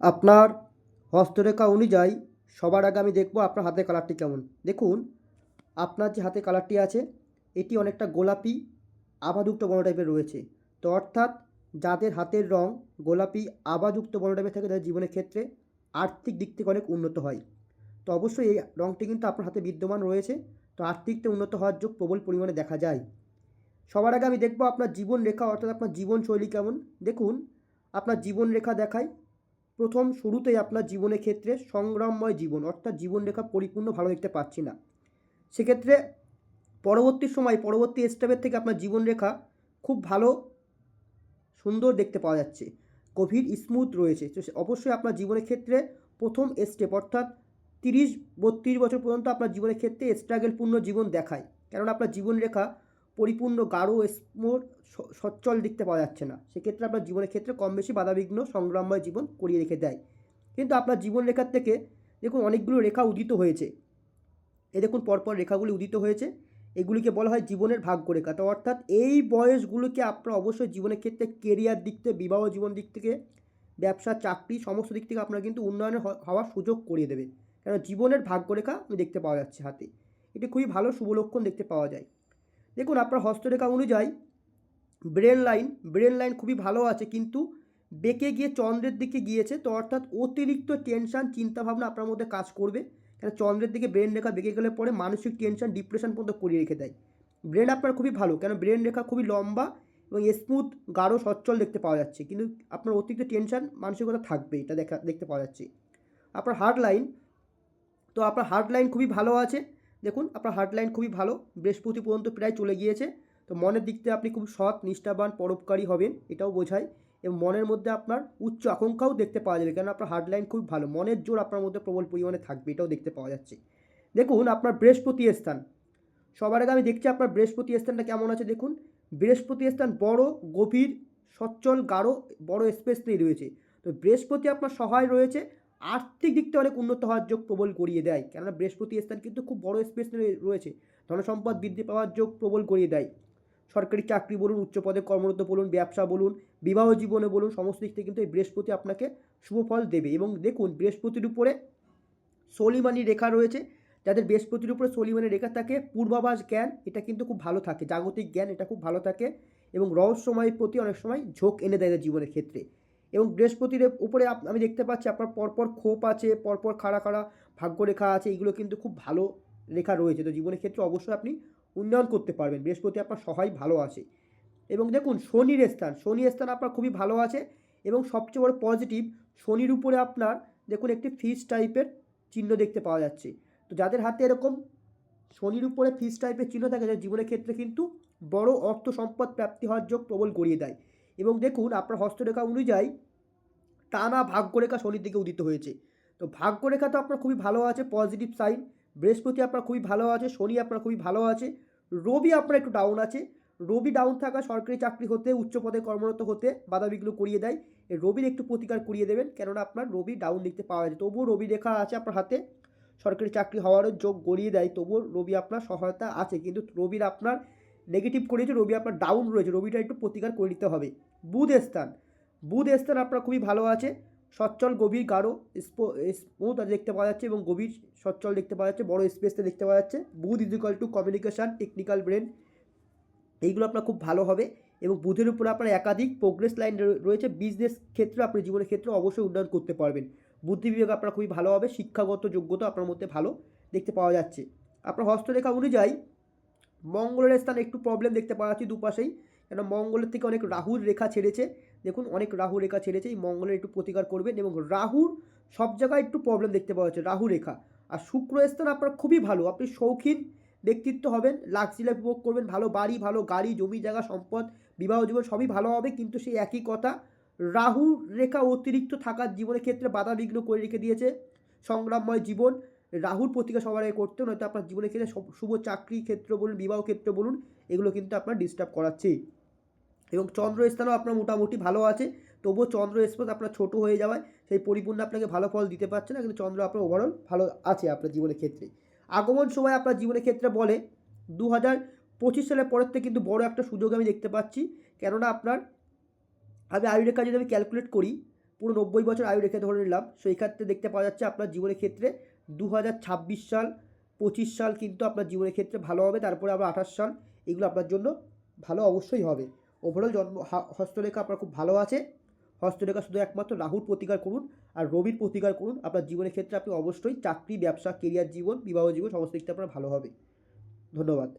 আপনার হস্তরেখা অনুযায়ী সবার আগে আমি দেখব আপনার হাতের কালারটি কেমন। দেখুন, আপনার যে হাতে কালারটি আছে, এটি অনেকটা গোলাপি আভাযুক্ত বর্ণ টাইপের রয়েছে। তো অর্থাৎ যাদের হাতের রং গোলাপি আভাযুক্ত বর্ণ টাইপের থাকে, তাদের জীবনের ক্ষেত্রে আর্থিক দিক থেকে অনেক উন্নত হয়। তো অবশ্যই এই রংটি কিন্তু আপনার হাতে বিদ্যমান রয়েছে। তো আর্থিক দিক থেকে উন্নত হওয়ার যোগ প্রবল পরিমাণে দেখা যায়। সবার আগে আমি দেখব আপনার জীবন রেখা অর্থাৎ আপনার জীবনশৈলী কেমন। দেখুন, আপনার জীবন রেখা দেখায় প্রথম শুরুতেই আপনার জীবনের ক্ষেত্রে সংগ্রামময় জীবন, অর্থাৎ জীবনরেখা পরিপূর্ণ ভালো দেখতে পাচ্ছি না। সেক্ষেত্রে পরবর্তী সময়, পরবর্তী স্টেপের থেকে আপনার জীবনরেখা খুব ভালো, সুন্দর দেখতে পাওয়া যাচ্ছে। গভীর স্মুথ রয়েছে। তো অবশ্যই আপনার জীবনের ক্ষেত্রে প্রথম স্টেপ অর্থাৎ তিরিশ, বত্রিশ বছর পর্যন্ত আপনার জীবনের ক্ষেত্রে স্ট্রাগেলপূর্ণ জীবন দেখায়। কেননা আপনার জীবনরেখা পরিপূর্ণ গাঢ় স্মোর সচ্ছল দেখতে পাওয়া যাচ্ছে না। সেক্ষেত্রে আপনার জীবনের ক্ষেত্রে কম বেশি বাধাবিঘ্ন সংগ্রামময় জীবন করিয়ে রেখে দেয়। কিন্তু আপনার জীবন রেখার থেকে দেখুন অনেকগুলো রেখা উদিত হয়েছে। এ দেখুন পরপর রেখাগুলি উদিত হয়েছে। এগুলিকে বলা হয় জীবনের ভাগ্যরেখা। তো অর্থাৎ এই বয়সগুলোকে আপনার অবশ্যই জীবনের ক্ষেত্রে কেরিয়ার দিক থেকে, বিবাহ জীবন দিক থেকে, ব্যবসা, চাকরি, সমস্ত দিক থেকে আপনার কিন্তু উন্নয়নের হ- হওয়ার সুযোগ করিয়ে দেবে। কারণ জীবনের ভাগ্যরেখা আমি দেখতে পাওয়া যাচ্ছে হাতে। এটি খুবই ভালো শুভ লক্ষণ দেখতে পাওয়া যায়। দেখুন, আপনার হস্তরেখা অনুযায়ী ব্রেন লাইন ব্রেন লাইন খুবই ভালো আছে, কিন্তু বেঁকে গিয়ে চন্দ্রের দিকে গিয়েছে, তো অর্থাৎ অতিরিক্ত টেনশন চিন্তাভাবনা আপনার মধ্যে কাজ করবে। কেন, চন্দ্রের দিকে ব্রেন রেখা বেঁকে গেলে পরে মানসিক টেনশন ডিপ্রেশন পর্যন্ত করিয়ে রেখে দেয়। ব্রেন আপনার খুবই ভালো, কেন, ব্রেন রেখা খুবই লম্বা এবং স্মুথ গাঢ়, সচ্ছল দেখতে পাওয়া যাচ্ছে, কিন্তু আপনার অতিরিক্ত টেনশন মানসিকতা থাকবে, এটা দেখা, দেখতে পাওয়া যাচ্ছে। আপনার হার্ট লাইন তো আপনার হার্ট লাইন খুবই ভালো আছে দেখুন, আপনার হার্ট লাইন খুবই ভালো, বৃহস্পতি পর্যন্ত প্রায় চলে গিয়েছে। তো মনের দিক থেকে আপনি খুব সৎ, নিষ্ঠাবান, পরোপকারী হবেন, এটাও বোঝায়। এবং মনের মধ্যে আপনার উচ্চ আকাঙ্ক্ষাও দেখতে পাওয়া যাবে কেন আপনার হার্ট লাইন খুব ভালো, মনের জোর আপনার মধ্যে প্রবল পরিমাণে থাকবে, এটাও দেখতে পাওয়া যাচ্ছে। দেখুন, আপনার বৃহস্পতি স্থান। সবার আগে আমি দেখছি আপনার বৃহস্পতি স্থানটা কেমন আছে, দেখুন। বৃহস্পতি স্থান বড়, গভীর, সচ্ছল, গাঢ়, বড় স্পেস নিয়ে রয়েছে। তো বৃহস্পতি আপনার সহায় রয়েছে আর্থিক দিক থেকে অনেক উন্নত হওয়ার যোগ প্রবল করিয়ে দেয়। কেননা বৃহস্পতি স্থান কিন্তু খুব বড় স্পেস রয়েছে। ধনসম্পদ বৃদ্ধি পাওয়ার যোগ প্রবল করিয়ে দেয়। সরকারি চাকরি বলুন উচ্চ পদে কর্মরত বলুন, ব্যবসা বলুন, বিবাহ জীবনে বলুন, সমস্ত দিক থেকে কিন্তু এই বৃহস্পতি আপনাকে শুভ ফল দেবে। এবং দেখুন, বৃহস্পতির উপরে সলিমানি রেখা রয়েছে। যাদের বৃহস্পতির উপরে সলিমানি রেখা থাকে, পূর্বাভাস জ্ঞান, এটা কিন্তু খুব ভালো থাকে। জাগতিক জ্ঞান, এটা খুব ভালো থাকে। এবং রহস্যময়ের প্রতি অনেক সময় ঝোঁক এনে দেয় জীবনের ক্ষেত্রে। এবং বৃহস্পতির উপরে আমি দেখতে পাচ্ছি আপনার পরপর খোপ আছে, পরপর খাড়া খাড়া ভাগ্যরেখা আছে এইগুলো কিন্তু খুব ভালো রেখা রয়েছে। তো জীবনের ক্ষেত্রে অবশ্যই আপনি উন্নয়ন করতে পারবেন। বৃহস্পতি আপনার সহায় ভালো আছে। এবং দেখুন, শনির স্থান শনির স্থান আপনার খুবই ভালো আছে এবং সবচেয়ে বড় পজিটিভ শনির উপরে আপনার দেখুন একটি ফিস টাইপের চিহ্ন দেখতে পাওয়া যাচ্ছে। তো যাদের হাতে এরকম শনির উপরে ফিস টাইপের চিহ্ন থাকে, তাদের জীবনের ক্ষেত্রে কিন্তু বড় অর্থ সম্পদ প্রাপ্তি হওয়ার যোগ প্রবল গড়িয়ে দেয়। এবং দেখুন আপনার হস্তরেখা অনুযায়ী টানা ভাগ্যরেখা শনির দিকে উদিত হয়েছে। তো ভাগ্যরেখা তো আপনার খুবই ভালো আছে পজিটিভ সাইন বৃহস্পতি আপনার খুবই ভালো আছে, শনি আপনার খুবই ভালো আছে, রবি আপনার একটু ডাউন আছে, রবি ডাউন থাকা সরকারি চাকরি হতে, উচ্চ পদে কর্মরত হতে বাধাবিঘ্ন করিয়ে দেয় রবির একটু প্রতিকার করিয়ে দেবেন, কেননা আপনার রবি ডাউন দেখতে পাওয়া যায়। তবুও রবি রেখা আছে আপনার হাতে, সরকারি চাকরি হওয়ারও যোগ গড়িয়ে দেয়, তবুও রবি আপনার সহায়তা আছে, কিন্তু রবির আপনার নেগেটিভ করেছে, রবি আপনার ডাউন রয়েছে, রবিটা একটু প্রতিকার করে নিতে হবে। বুধ স্থান বুধ স্থান আপনার খুবই ভালো আছে। সচ্ছল, গভীর, গাঢ় স্মুথ দেখতে পাওয়া যাচ্ছে এবং গভীর, সচ্ছল দেখতে পাওয়া যাচ্ছে, বড় স্পেসটা দেখতে পাওয়া যাচ্ছে। বুধ ইজিক্যাল টু কমিউনিকেশান টেকনিক্যাল ব্রেন এইগুলো আপনার খুব ভালো হবে এবং বুধের উপরে আপনার একাধিক প্রোগ্রেস লাইন রয়েছে। বিজনেস ক্ষেত্রে, আপনি জীবনের ক্ষেত্রে অবশ্যই উন্নয়ন করতে পারবেন। বুদ্ধি বিভাগ আপনার খুবই ভালো হবে, শিক্ষাগত যোগ্যতা আপনার মধ্যে ভালো দেখতে পাওয়া যাচ্ছে। আপনার হস্তরেখা অনুযায়ী মঙ্গলের স্থানে একটু প্রবলেম দেখতে পাওয়া যাচ্ছে দুপাশেই। কেন মঙ্গলের থেকে অনেক রাহুর রেখা ছেড়েছে। দেখুন, অনেক রাহু রেখা ছেড়েছে। এই মঙ্গলের একটু প্রতিকার করবেন এবং রাহুর সব জায়গায় একটু প্রবলেম দেখতে পাওয়া যাচ্ছে, রাহু রেখা। আর শুক্র স্থান আপনার খুবই ভালো। আপনি শৌখিন ব্যক্তিত্ব হবেন লাক্সিলা উপভোগ করবেন, ভালো বাড়ি, ভালো গাড়ি, জমি, জায়গা, সম্পদ, বিবাহ জীবন সবই ভালো হবে, কিন্তু সেই একই কথা, রাহু রেখা অতিরিক্ত থাকার জীবনের ক্ষেত্রে বাধা বিঘ্ন করে রেখে দিয়েছে। সংগ্রামময় জীবন রাহুর প্রতিকার সবার আগে করতে নয়তো আপনার জীবনের ক্ষেত্রে শুভ চাকরি ক্ষেত্র বলুন, বিবাহ ক্ষেত্র বলুন, এগুলো কিন্তু আপনার ডিস্টার্ব করাচ্ছে এবং চন্দ্র স্থানও আপনার মোটামুটি ভালো আছে। তবুও চন্দ্র স্পেস আপনার ছোট হয়ে যাওয়ায় সেই পরিপূর্ণ আপনাকে ভালো ফল দিতে পারছে না, কিন্তু চন্দ্র আপনার ওভারঅল ভালো আছে আপনার জীবনের ক্ষেত্রে। আগমন সময় আপনার জীবনের ক্ষেত্রে বলে দু হাজার পঁচিশ সালের পরের থেকে কিন্তু বড় একটা সুযোগ আমি দেখতে পাচ্ছি। কেননা আপনার, আমি আয়ু রেখা যদি আমি ক্যালকুলেট করি, পুরো নব্বই বছর আয়ু রেখে ধরে নিলাম সেই ক্ষেত্রে দেখতে পাওয়া যাচ্ছে আপনার জীবনের ক্ষেত্রে দু হাজার ছাব্বিশ সাল, পঁচিশ সাল কিন্তু আপনার জীবনের ক্ষেত্রে ভালো হবে, তারপরে আবার আঠাশ সাল, এগুলো আপনার জন্য ভালো অবশ্যই হবে। ওভারঅল জন্ম হস্তরেখা আপনার খুব ভালো আছে। হস্তরেখা শুধু একমাত্র রাহুর প্রতিকার করুন আর রবির প্রতিকার করুন। আপনার জীবনের ক্ষেত্রে আপনি অবশ্যই চাকরি, ব্যবসা কেরিয়ার জীবন, বিবাহ জীবন, সমস্ত দিকটা আপনার ভালো হবে। ধন্যবাদ।